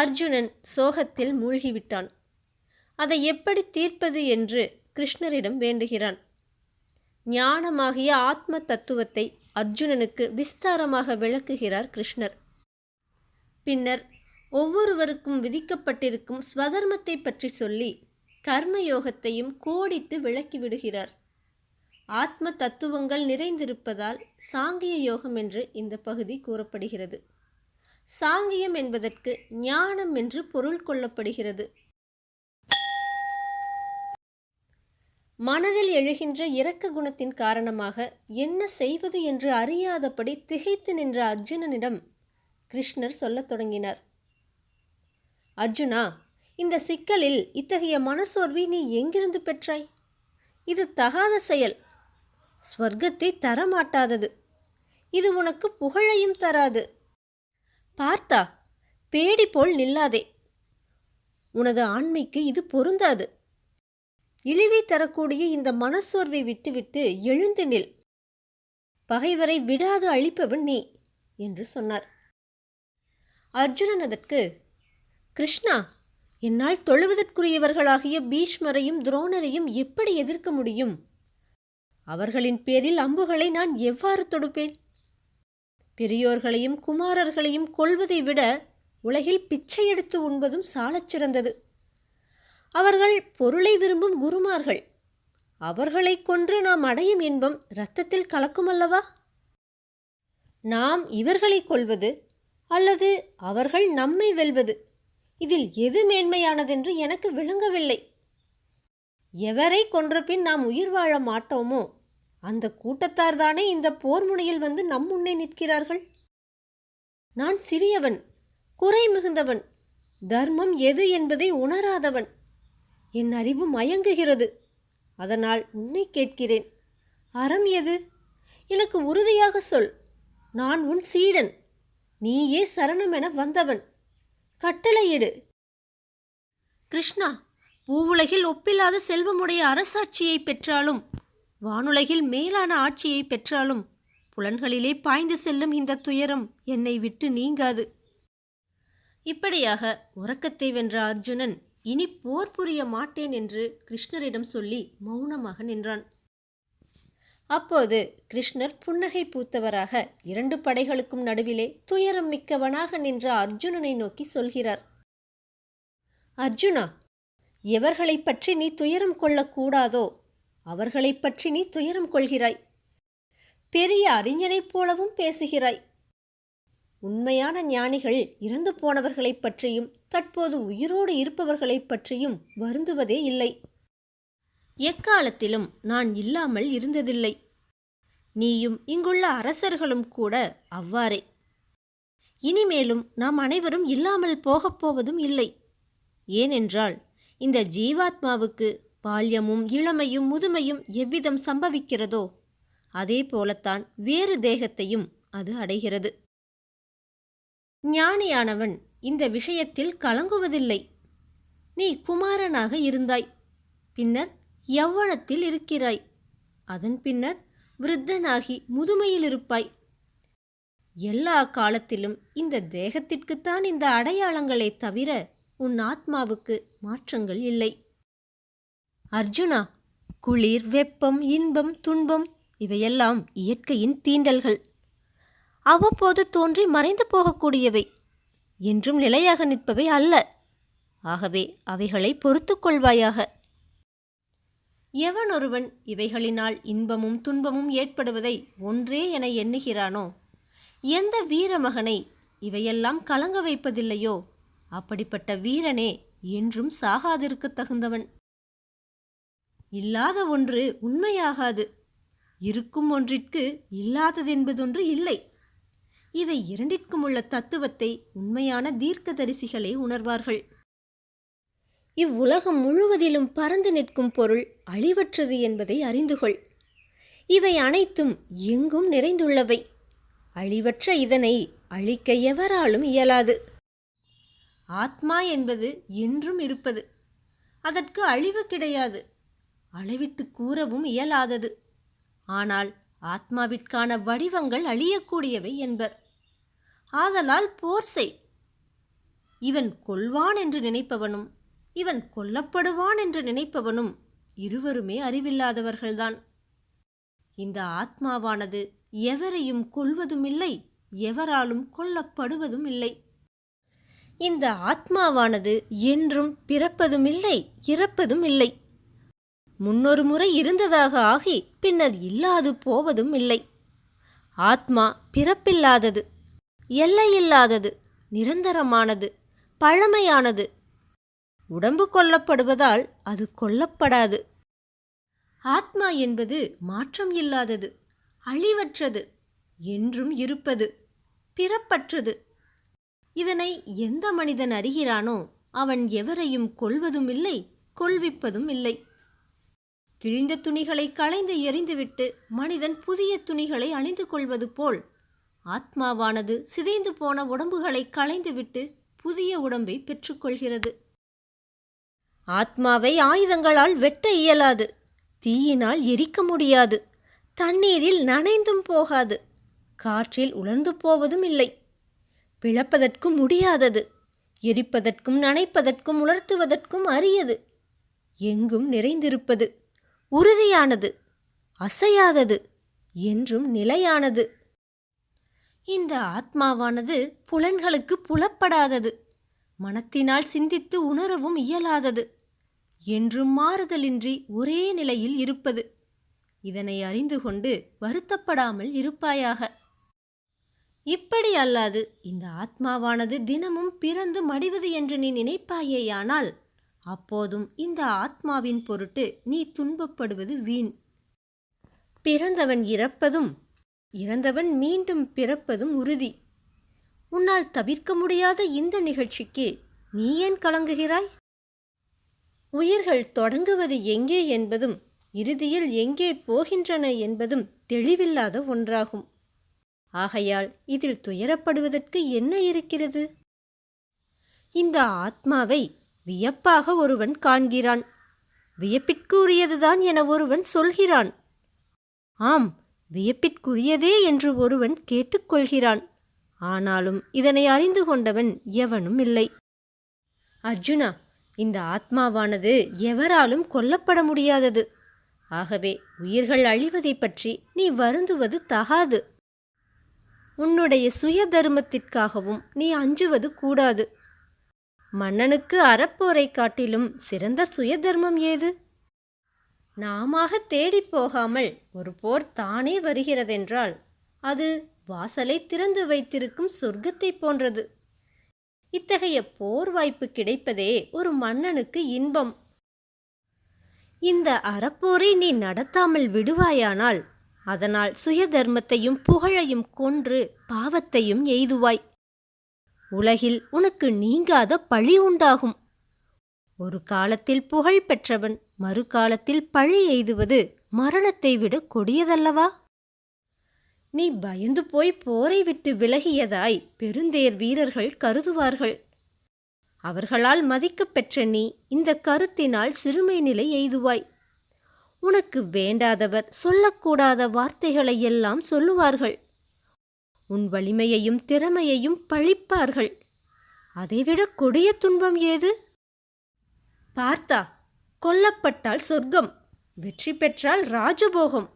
அர்ஜுனன் சோகத்தில் மூழ்கிவிட்டான். அதை எப்படி தீர்ப்பது என்று கிருஷ்ணரிடம் வேண்டுகிறான். ஞானமாகிய ஆத்ம தத்துவத்தை அர்ஜுனனுக்கு விஸ்தாரமாக விளக்குகிறார் கிருஷ்ணர். பின்னர் ஒவ்வொருவருக்கும் விதிக்கப்பட்டிருக்கும் ஸ்வதர்மத்தை பற்றி சொல்லி கர்மயோகத்தையும் கோடிட்டு விளக்கிவிடுகிறார். ஆத்ம தத்துவங்கள் நிறைந்திருப்பதால் சாங்கிய யோகம் என்று இந்த பகுதி கூறப்படுகிறது. சாங்கியம் என்பதற்கு ஞானம் என்று பொருள் கொள்ளப்படுகிறது. மனதில் எழுகின்ற இரக்க குணத்தின் காரணமாக என்ன செய்வது என்று அறியாதபடி திகைத்து நின்ற அர்ஜுனனிடம் கிருஷ்ணர் சொல்லத் தொடங்கினார். அர்ஜுனா இந்த சிக்கலில் இத்தகைய மனசோர்வை நீ எங்கிருந்து பெற்றாய்? இது தகாத செயல். ஸ்வர்க்கத்தை தரமாட்டாதது. இது உனக்கு புகழையும் தராது. பார்த்தா பேடி போல் நில்லாதே. உனது ஆண்மைக்கு இது பொருந்தாது. இழிவை தரக்கூடிய இந்த மனசோர்வை விட்டுவிட்டு எழுந்து நில். பகைவரை விடாது அழிப்பவன் நீ என்று சொன்னார். அர்ஜுனன் அதற்கு கிருஷ்ணா என்னால் தொழுவதற்குரியவர்களாகிய பீஷ்மரையும் துரோணரையும் எப்படி எதிர்க்க முடியும்? அவர்களின் பேரில் அம்புகளை நான் எவ்வாறு தொடுப்பேன்? பெரியோர்களையும் குமாரர்களையும் கொல்வதை விட உலகில் பிச்சை எடுத்து உண்பதும் சாலச் சிறந்தது. அவர்கள் பொருளை விரும்பும் குருமார்கள். அவர்களை கொன்று நாம் அடையும் இன்பம் இரத்தத்தில் கலக்குமல்லவா? நாம் இவர்களை கொல்வது அல்லது அவர்கள் நம்மை வெல்வது? இதில் எது மேன்மையானதென்று எனக்கு விளங்கவில்லை. எவரை கொன்றபின் நாம் உயிர் வாழ மாட்டோமோ? அந்த கூட்டத்தார்தானே இந்த போர் முனையில் வந்து நம் முன்னே நிற்கிறார்கள்? நான் சிறியவன் குறை மிகுந்தவன் தர்மம் எது என்பதை உணராதவன். என் அறிவு மயங்குகிறது. அதனால் உன்னை கேட்கிறேன். அறம் எது? எனக்கு உறுதியாக சொல். நான் உன் சீடன். நீயே சரணம் என வந்தவன் கட்டளையிடு கிருஷ்ணா பூவுலகில் ஒப்பில்லாத செல்வமுடைய அரசாட்சியை பெற்றாலும் வானுலகில் மேலான ஆட்சியை பெற்றாலும் புலன்களிலே பாய்ந்து செல்லும் இந்த துயரம் என்னை விட்டு நீங்காது. இப்படியாக உறக்கத்தை வென்ற அர்ஜுனன் இனி போர் புரிய மாட்டேன் என்று கிருஷ்ணரிடம் சொல்லி மௌனமாக நின்றான். அப்போது கிருஷ்ணர் புன்னகை பூத்தவராக இரண்டு படைகளுக்கும் நடுவிலே துயரம் மிக்கவனாக நின்ற அர்ஜுனனை நோக்கி சொல்கிறார். அர்ஜுனா எவர்களைப் பற்றி நீ துயரம் கொள்ளக்கூடாதோ அவர்களைப் பற்றி நீ துயரம் கொள்கிறாய். பெரிய அறிஞனைப் போலவும் பேசுகிறாய். உண்மையான ஞானிகள் இறந்து போனவர்களைப் பற்றியும் தற்போது உயிரோடு இருப்பவர்களைப் பற்றியும் வருந்துவதே இல்லை. எக்காலத்திலும் நான் இல்லாமல் இருந்ததில்லை. நீயும் இங்குள்ள அரசர்களும் கூட அவ்வாறே. இனிமேலும் நாம் அனைவரும் இல்லாமல் போகப் போவதும் இல்லை. ஏனென்றால் இந்த ஜீவாத்மாவுக்கு பால்யமும் இளமையும் முதுமையும் எவ்விதம் சம்பவிக்கிறதோ அதே போலத்தான் வேறு தேகத்தையும் அது அடைகிறது. ஞானியானவன் இந்த விஷயத்தில் கலங்குவதில்லை. நீ குமாரனாக இருந்தாய். பின்னர் யௌவனத்தில் இருக்கிறாய். அதன் பின்னர் விருத்தனாகி முதுமையில் இருப்பாய். எல்லா காலத்திலும் இந்த தேகத்திற்குத்தான் இந்த அடையாளங்களே தவிர உன் ஆத்மாவுக்கு மாற்றங்கள் இல்லை. அர்ஜுனா குளிர் வெப்பம் இன்பம் துன்பம் இவையெல்லாம் இயற்கையின் தீண்டல்கள். அவ்வப்போது தோன்றி மறைந்து போகக்கூடியவை. என்றும் நிலையாக நிற்பவை அல்ல. ஆகவே அவைகளை பொறுத்து கொள்வாயாக. எவனொருவன் இவைகளினால் இன்பமும் துன்பமும் ஏற்படுவதை ஒன்றே என எண்ணுகிறானோ எந்த வீரமகனை இவையெல்லாம் கலங்க வைப்பதில்லையோ அப்படிப்பட்ட வீரனே என்றும் சாகாதிருக்கத் தகுந்தவன். இல்லாத ஒன்று உண்மையாகாது. இருக்கும் ஒன்றிற்கு இல்லாததென்பதொன்று இல்லை. இவை இரண்டிற்கும் உள்ள தத்துவத்தை உண்மையான தீர்க்கதரிசிகளே உணர்வார்கள். இவ்வுலகம் முழுவதிலும் பறந்து நிற்கும் பொருள் அழிவற்றது என்பதை அறிந்து கொள் இவை அனைத்தும் எங்கும் நிறைந்துள்ளவை. அழிவற்ற இதனை அழிக்க எவராலும் இயலாது. ஆத்மா என்பது என்றும் இருப்பது. அதற்கு அழிவு கிடையாது. அளவிட்டு கூறவும் இயலாதது. ஆனால் ஆத்மாவிற்கான வடிவங்கள் அழியக்கூடியவை என்பர். ஆதலால் போர் செய். இவன் கொல்வான் என்று நினைப்பவனும் இவன் கொல்லப்படுவான் என்று நினைப்பவனும் இருவருமே அறிவில்லாதவர்கள்தான். இந்த ஆத்மாவானது எவரையும் கொல்வதும் இல்லை எவராலும் கொல்லப்படுவதும் இல்லை இந்த ஆத்மாவானது என்றும் பிறப்பதும் இல்லை இறப்பதும் இல்லை முன்னொரு முறை இருந்ததாக ஆகி பின்னர் இல்லாது போவதும் இல்லை. ஆத்மா பிறப்பில்லாதது எல்லையில்லாதது நிரந்தரமானது பழமையானது. உடம்பு கொல்லப்படுவதால் அது கொல்லப்படாது. ஆத்மா என்பது மாற்றம் இல்லாதது அழிவற்றது என்றும் இருப்பது பிறப்பற்றது. இதனை எந்த மனிதன் அறிகிறானோ அவன் எவரையும் கொள்வதும் இல்லை கொல்விப்பதும் இல்லை. கிழிந்த துணிகளை களைந்து எறிந்துவிட்டு மனிதன் புதிய துணிகளை அணிந்து கொள்வது போல். ஆத்மாவானது சிதைந்து போன உடம்புகளை களைந்துவிட்டு புதிய உடம்பை பெற்றுக்கொள்கிறது ஆத்மாவை ஆயுதங்களால் வெட்ட இயலாது. தீயினால் எரிக்க முடியாது. தண்ணீரில் நனைந்தும் போகாது. காற்றில் உலர்ந்து போவதும் இல்லை. பிளப்பதற்கும் முடியாதது. எரிப்பதற்கும் நனைப்பதற்கும் உலர்த்துவதற்கும் அரியது. எங்கும் நிறைந்திருப்பது. உறுதியானது அசையாதது என்றும் நிலையானது. இந்த ஆத்மாவானது புலன்களுக்கு புலப்படாதது மனத்தினால் சிந்தித்து உணரவும் இயலாதது என்றும் மாறுதலின்றி ஒரே நிலையில் இருப்பது. இதனை அறிந்து கொண்டு வருத்தப்படாமல் இருப்பாயாக. இப்படி அல்லாது இந்த ஆத்மாவானது தினமும் பிறந்து மடிவது என்று நீ நினைப்பாயேயானால் அப்போதும் இந்த ஆத்மாவின் பொருட்டு நீ துன்பப்படுவது வீண். பிறந்தவன் இறப்பதும் இறந்தவன் மீண்டும் பிறப்பதும் உறுதி. உன்னால் தவிர்க்க முடியாத இந்த நிகழ்ச்சிக்கு நீ ஏன் கலங்குகிறாய்? உயிர்கள் தொடங்குவது எங்கே என்பதும் இறுதியில் எங்கே போகின்றன என்பதும் தெளிவில்லாத ஒன்றாகும். ஆகையால் இதில் துயரப்படுவதற்கு என்ன இருக்கிறது? இந்த ஆத்மாவை வியப்பாக ஒருவன் காண்கிறான். வியப்பிற்குரியதுதான் என ஒருவன் சொல்கிறான். ஆம் வியப்பிற்குரியதே என்று ஒருவன் கேட்டுக்கொள்கிறான். ஆனாலும் இதனை அறிந்து கொண்டவன் எவனும் இல்லை. அர்ஜுனா இந்த ஆத்மாவானது எவராலும் கொல்லப்பட முடியாதது. ஆகவே உயிர்கள் அழிவதைப் பற்றி நீ வருந்துவது தகாது. உன்னுடைய சுய தர்மத்திற்காகவும் நீ அஞ்சுவது கூடாது. மன்னனுக்கு அறப்போரை காட்டிலும் சிறந்த சுயதர்மம் ஏது? நாமாக தேடிப் போகாமல் ஒரு போர் தானே வருகிறதென்றால் அது வாசலை திறந்து வைத்திருக்கும் சொர்க்கத்தைப் போன்றது. இத்தகைய போர் வாய்ப்பு கிடைப்பதே ஒரு மன்னனுக்கு இன்பம். இந்த அறப்போரை நீ நடத்தாமல் விடுவாயானால் அதனால் சுயதர்மத்தையும் புகழையும் கொன்று பாவத்தையும் எய்துவாய். உலகில் உனக்கு நீங்காத பழி உண்டாகும். ஒரு காலத்தில் புகழ் பெற்றவன் மறுகாலத்தில் பழி எய்துவது மரணத்தை விட கொடியதல்லவா? நீ பயந்து போய் போரை விட்டு விலகியதாய் பெருந்தேர் வீரர்கள் கருதுவார்கள். அவர்களால் மதிக்கப் பெற்ற நீ இந்த கருத்தினால் சிறுமை நிலை எய்துவாய். உனக்கு வேண்டாதவர் சொல்லக்கூடாத வார்த்தைகளை எல்லாம் சொல்லுவார்கள். உன் வலிமையையும் திறமையையும் பழிப்பார்கள். அதைவிட கொடிய துன்பம் ஏது? பார்த்தா கொல்லப்பட்டால் சொர்க்கம் வெற்றி பெற்றால் ராஜபோகம்.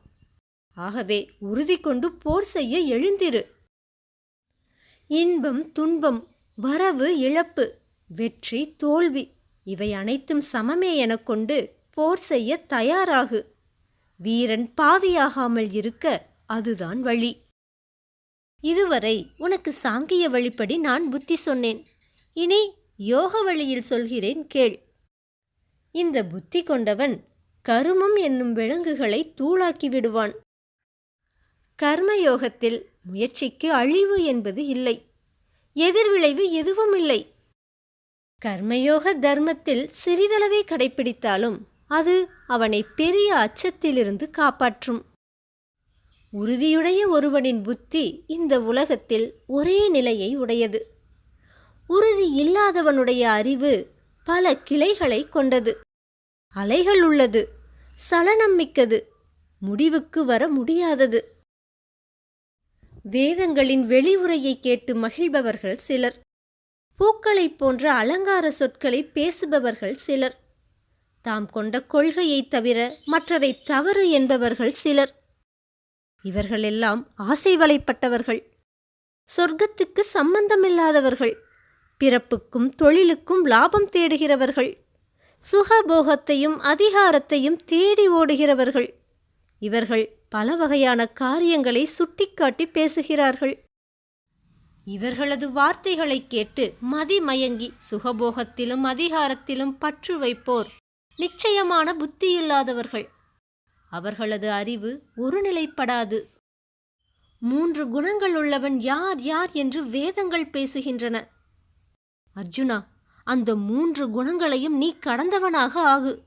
ஆகவே உறுதி கொண்டு போர் செய்ய எழுந்திரு. இன்பம் துன்பம் வரவு இழப்பு வெற்றி தோல்வி இவை அனைத்தும் சமமே எனக் கொண்டு போர் செய்ய தயாராகு. வீரன் பாவியாகாமல் இருக்க அதுதான் வழி. இதுவரை உனக்கு சாங்கிய வழிப்படி நான் புத்தி சொன்னேன். இனி யோக வழியில் சொல்கிறேன் கேள். இந்த புத்தி கொண்டவன் கருமம் என்னும் விலங்குகளை தூளாக்கி விடுவான். கர்மயோகத்தில் முயற்சிக்கு அழிவு என்பது இல்லை. எதிர்விளைவு எதுவும் இல்லை. கர்மயோக தர்மத்தில் சிறிதளவே கடைப்பிடித்தாலும் அது அவனை பெரிய அச்சத்திலிருந்து காப்பாற்றும். உறுதியுடைய ஒருவனின் புத்தி இந்த உலகத்தில் ஒரே நிலையை உடையது. உறுதி இல்லாதவனுடைய அறிவு பல கிளைகளை கொண்டது. அலைகள் உள்ளது சலனம் மிக்கது முடிவுக்கு வர முடியாதது. வேதங்களின் வெளிவுரையை கேட்டு மகிழ்பவர்கள் சிலர். பூக்களைப் போன்ற அலங்கார சொற்களை பேசுபவர்கள் சிலர். தாம் கொண்ட கொள்கையைத் தவிர மற்றதை தவறு என்பவர்கள் சிலர். இவர்களெல்லாம் ஆசை வலைப்பட்டவர்கள் சொர்க்கத்துக்கு சம்பந்தமில்லாதவர்கள். பிறப்புக்கும் தொழிலுக்கும் லாபம் தேடுகிறவர்கள். சுகபோகத்தையும் அதிகாரத்தையும் தேடி ஓடுகிறவர்கள். இவர்கள் பல வகையான காரியங்களை சுட்டிக்காட்டி பேசுகிறார்கள். இவர்களது வார்த்தைகளைக் கேட்டு மதிமயங்கி சுகபோகத்திலும் அதிகாரத்திலும் பற்று வைப்போர். நிச்சயமான புத்தியில்லாதவர்கள். அவர்களது அறிவு ஒருநிலைப்படாது. மூன்று குணங்கள் உள்ளவன் யார் யார் என்று வேதங்கள் பேசுகின்றன. அர்ஜுனா அந்த மூன்று குணங்களையும் நீ கடந்தவனாக ஆகு.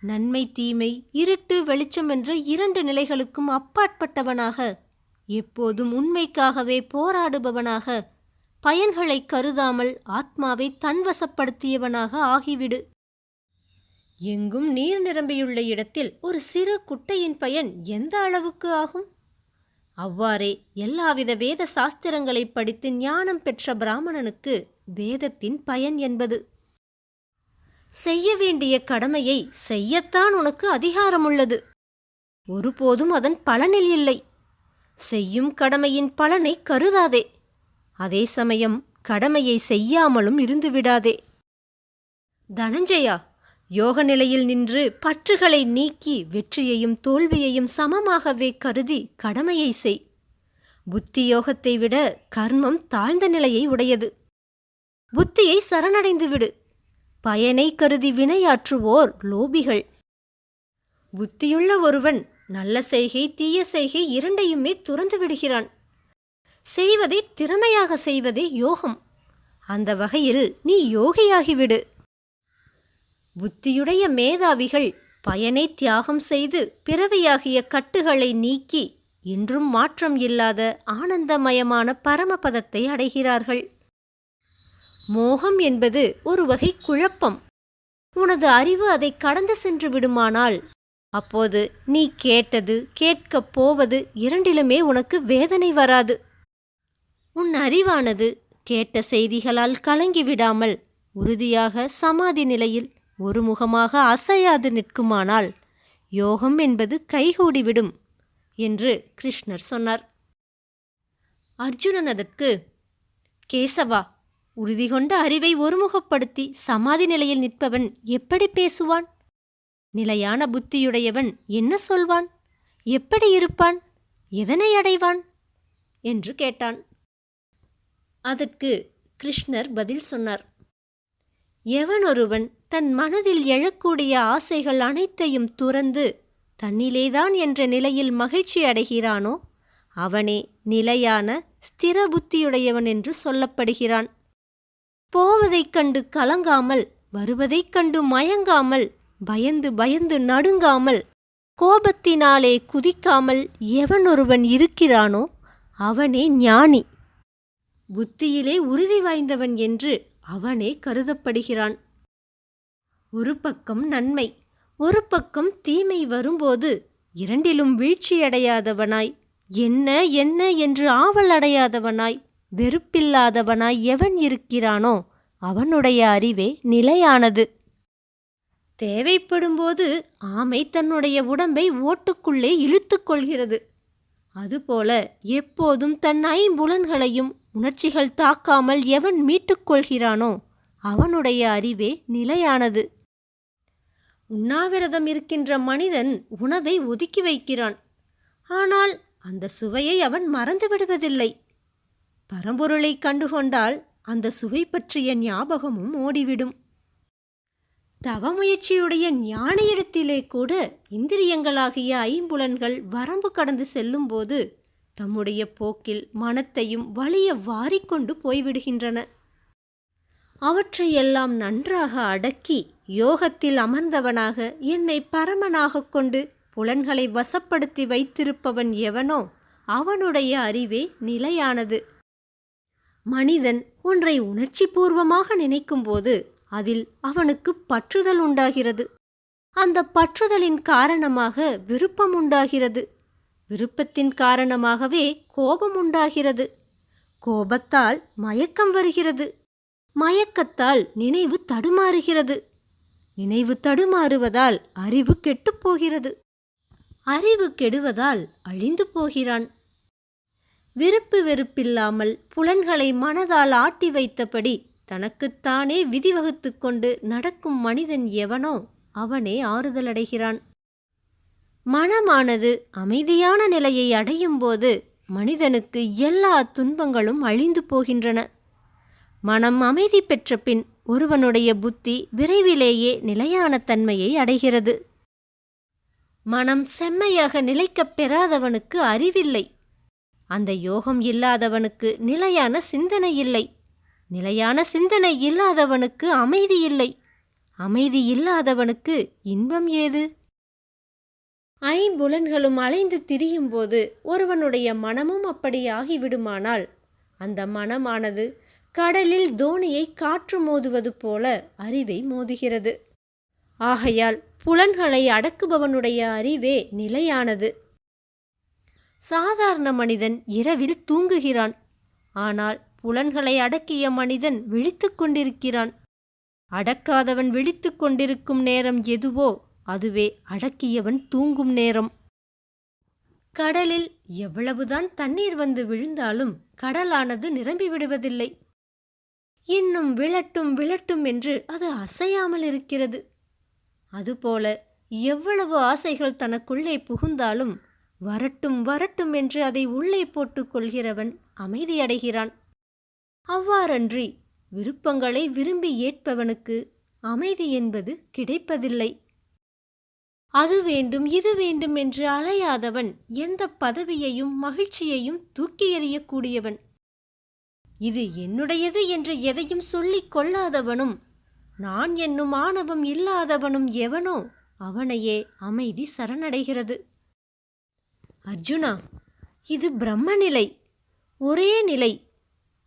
நன்மை தீமை இருட்டு வெளிச்சம் என்ற இரண்டு நிலைகளுக்கும் அப்பாற்பட்டவனாக எப்போதும் உண்மைக்காகவே போராடுபவனாக பயன்களை கருதாமல் ஆத்மாவை தன்வசப்படுத்தியவனாக ஆகிவிடு. எங்கும் நீர் நிரம்பியுள்ள இடத்தில் ஒரு சிறு குட்டையின் பயன் எந்த அளவுக்கு ஆகும்? அவ்வாறே எல்லாவித வேத சாஸ்திரங்களை படித்து ஞானம் பெற்ற பிராமணனுக்கு வேதத்தின் பயன் என்பது. செய்ய வேண்டிய கடமையை செய்யத்தான் உனக்கு அதிகாரம் உள்ளது ஒருபோதும் அதன் பலனில் இல்லை. செய்யும் கடமையின் பலனை கருதாதே. அதே சமயம் கடமையை செய்யாமலும் இருந்துவிடாதே. தனஞ்சயா யோக நிலையில் நின்று பற்றுகளை நீக்கி வெற்றியையும் தோல்வியையும் சமமாகவே கருதி கடமையை செய். புத்தி யோகத்தை விட கர்மம் தாழ்ந்த நிலையை உடையது. புத்தியை சரணடைந்து விடு. பயனை கருதி வினையாற்றுவோர் லோபிகள். புத்தியுள்ள ஒருவன் நல்ல செய்கை தீய செய்கை இரண்டையுமே துறந்து விடுகிறான். செய்வதை திறமையாக செய்வதே யோகம். அந்த வகையில் நீ யோகியாகிவிடு புத்தியுடைய மேதாவிகள் பயனை தியாகம் செய்து பிறவியாகிய கட்டுகளை நீக்கி இன்றும் மாற்றம் இல்லாத ஆனந்தமயமான பரமபதத்தை அடைகிறார்கள். மோகம் என்பது ஒரு வகை குழப்பம். உனது அறிவு அதை கடந்து சென்று விடுமானால் அப்போது நீ கேட்டது கேட்கப் போவது இரண்டிலுமே உனக்கு வேதனை வராது. உன் அறிவானது கேட்ட செய்திகளால் கலங்கிவிடாமல் உறுதியாக சமாதி நிலையில் ஒருமுகமாக அசையாது நிற்குமானால் யோகம் என்பது கைகூடிவிடும் என்று கிருஷ்ணர் சொன்னார். அர்ஜுனன் அதற்கு கேசவா உறுதி கொண்ட அறிவை ஒருமுகப்படுத்தி சமாதி நிலையில் நிற்பவன் எப்படி பேசுவான்? நிலையான புத்தியுடையவன் என்ன சொல்வான்? எப்படி இருப்பான்? எதனை அடைவான்? என்று கேட்டான். அதற்கு கிருஷ்ணர் பதில் சொன்னார். எவன் ஒருவன் தன் மனதில் எழக்கூடிய ஆசைகள் அனைத்தையும் துறந்து தன்னிலேதான் என்ற நிலையில் மகிழ்ச்சி அடைகிறானோ அவனே நிலையான ஸ்திர புத்தியுடையவன் என்று சொல்லப்படுகிறான். போவதைக் கண்டு கலங்காமல் வருவதைக் கண்டு மயங்காமல் பயந்து பயந்து நடுங்காமல் கோபத்தினாலே குதிக்காமல் எவனொருவன் இருக்கிறானோ அவனே ஞானி. புத்தியிலே உறுதி வாய்ந்தவன் என்று அவனே கருதப்படுகிறான். ஒரு பக்கம் நன்மை ஒரு பக்கம் தீமை வரும்போது இரண்டிலும் வீழ்ச்சியடையாதவனாய் என்ன என்ன என்று ஆவல் அடையாதவனாய் வெறுப்பில்லாதவனாய் எவன் இருக்கிறானோ அவனுடைய அறிவே நிலையானது. தேவைப்படும்போது ஆமை தன்னுடைய உடம்பை ஓட்டுக்குள்ளே இழுத்து கொள்கிறது. அதுபோல எப்போதும் தன் ஐம்புலன்களையும் உணர்ச்சிகள் தாக்காமல் எவன் மீட்டுக்கொள்கிறானோ அவனுடைய அறிவே நிலையானது. உண்ணாவிரதம் இருக்கின்ற மனிதன் உணவை ஒதுக்கி வைக்கிறான். ஆனால் அந்த சுவையை அவன் மறந்து விடுவதில்லை. பரம்பொருளை கண்டுகொண்டால் அந்த சுவை பற்றிய ஞாபகமும் ஓடிவிடும். தவமுயற்சியுடைய ஞானியிடத்திலே கூட இந்திரியங்களாகிய ஐம்புலன்கள் வரம்பு கடந்து செல்லும்போது தம்முடைய போக்கில் மனத்தையும் வலிய வாரிக்கொண்டு போய்விடுகின்றன. அவற்றையெல்லாம் நன்றாக அடக்கி யோகத்தில் அமர்ந்தவனாக என்னை பரமனாக கொண்டு புலன்களை வசப்படுத்தி வைத்திருப்பவன் எவனோ அவனுடைய அறிவே நிலையானது. மனிதன் ஒன்றை உணர்ச்சி பூர்வமாக நினைக்கும்போது அதில் அவனுக்கு பற்றுதல் உண்டாகிறது. அந்த பற்றுதலின் காரணமாக விருப்பம் உண்டாகிறது. விருப்பத்தின் காரணமாகவே கோபம் உண்டாகிறது. கோபத்தால் மயக்கம் வருகிறது. மயக்கத்தால் நினைவு தடுமாறுகிறது. நினைவு தடுமாறுவதால் அறிவு கெட்டுப் போகிறது. அறிவு கெடுவதால் அழிந்து போகிறான். விருப்பு வெறுப்பில்லாமல் புலன்களை மனதால் ஆட்டி வைத்தபடி தனக்குத்தானே விதி வகுத்து கொண்டு நடக்கும் மனிதன் எவனோ அவனே ஆறுதலடைகிறான் மனமானது அமைதியான நிலையை அடையும் போது மனிதனுக்கு எல்லா துன்பங்களும் அழிந்து போகின்றன. மனம் அமைதி பெற்ற பின் ஒருவனுடைய புத்தி விரைவிலேயே நிலையான தன்மையை அடைகிறது. மனம் செம்மையாக நிலைக்கப் பெறாதவனுக்கு அறிவில்லை. அந்த யோகம் இல்லாதவனுக்கு நிலையான சிந்தனை இல்லை. நிலையான சிந்தனை இல்லாதவனுக்கு அமைதி இல்லை. அமைதி இல்லாதவனுக்கு இன்பம் ஏது? ஐம்புலன்களும் அலைந்து திரியும்போது ஒருவனுடைய மனமும் அப்படி ஆகிவிடுமானால் அந்த மனமானது கடலில் தோணியை காற்று மோதுவது போல அறிவை மோதுகிறது. ஆகையால் புலன்களை அடக்குபவனுடைய அறிவே நிலையானது. சாதாரண மனிதன் இரவில் தூங்குகிறான். ஆனால் புலன்களை அடக்கிய மனிதன் விழித்துக் கொண்டிருக்கிறான். அடக்காதவன் விழித்துக் கொண்டிருக்கும் நேரம் எதுவோ அதுவே அடக்கியவன் தூங்கும் நேரம். கடலில் எவ்வளவுதான் தண்ணீர் வந்து விழுந்தாலும் கடலானது நிரம்பி விடுவதில்லை இன்னும் விழட்டும் விழட்டும் என்று அது அசையாமல் இருக்கிறது. அதுபோல எவ்வளவு ஆசைகள் தனக்குள்ளே புகுந்தாலும் வரட்டும் வரட்டும் என்று அதை உள்ளே போட்டுக் கொள்கிறவன் அமைதியடைகிறான். அவ்வாறன்றி விருப்பங்களை விரும்பி ஏற்பவனுக்கு அமைதி என்பது கிடைப்பதில்லை. அது வேண்டும் இது வேண்டும் என்று அலையாதவன் எந்த பதவியையும் மகிழ்ச்சியையும் தூக்கி எறியக்கூடியவன். இது என்னுடையது என்று எதையும் சொல்லிக் கொள்ளாதவனும் நான் என்னும் ஆணவம் இல்லாதவனும் எவனோ அவனையே அமைதி சரணடைகிறது. அர்ஜுனா இது பிரம்மநிலை ஒரே நிலை.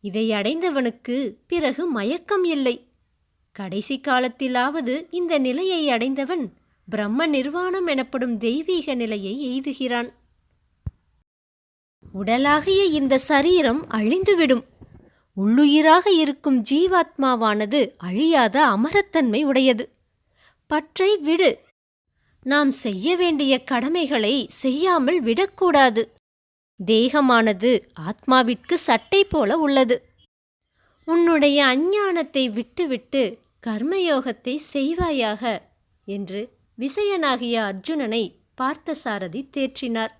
இதை அடைந்தவனுக்கு பிறகு மயக்கம் இல்லை. கடைசி காலத்திலாவது இந்த நிலையை அடைந்தவன் பிரம்ம நிர்வாணம் எனப்படும் தெய்வீக நிலையை எய்துகிறான். உடலாகிய இந்த சரீரம் அழிந்துவிடும். உள்ளுயிராக இருக்கும் ஜீவாத்மாவானது அழியாத அமரத்தன்மை உடையது. பற்றை விடு. நாம் செய்ய வேண்டிய கடமைகளை செய்யாமல் விடக்கூடாது. தேகமானது ஆத்மாவிற்கு சட்டை போல உள்ளது. உன்னுடைய அஞ்ஞானத்தை விட்டுவிட்டு கர்மயோகத்தை செய்வாயாக என்று விசயனாகிய அர்ஜுனனை பார்த்தசாரதி தேற்றினார்.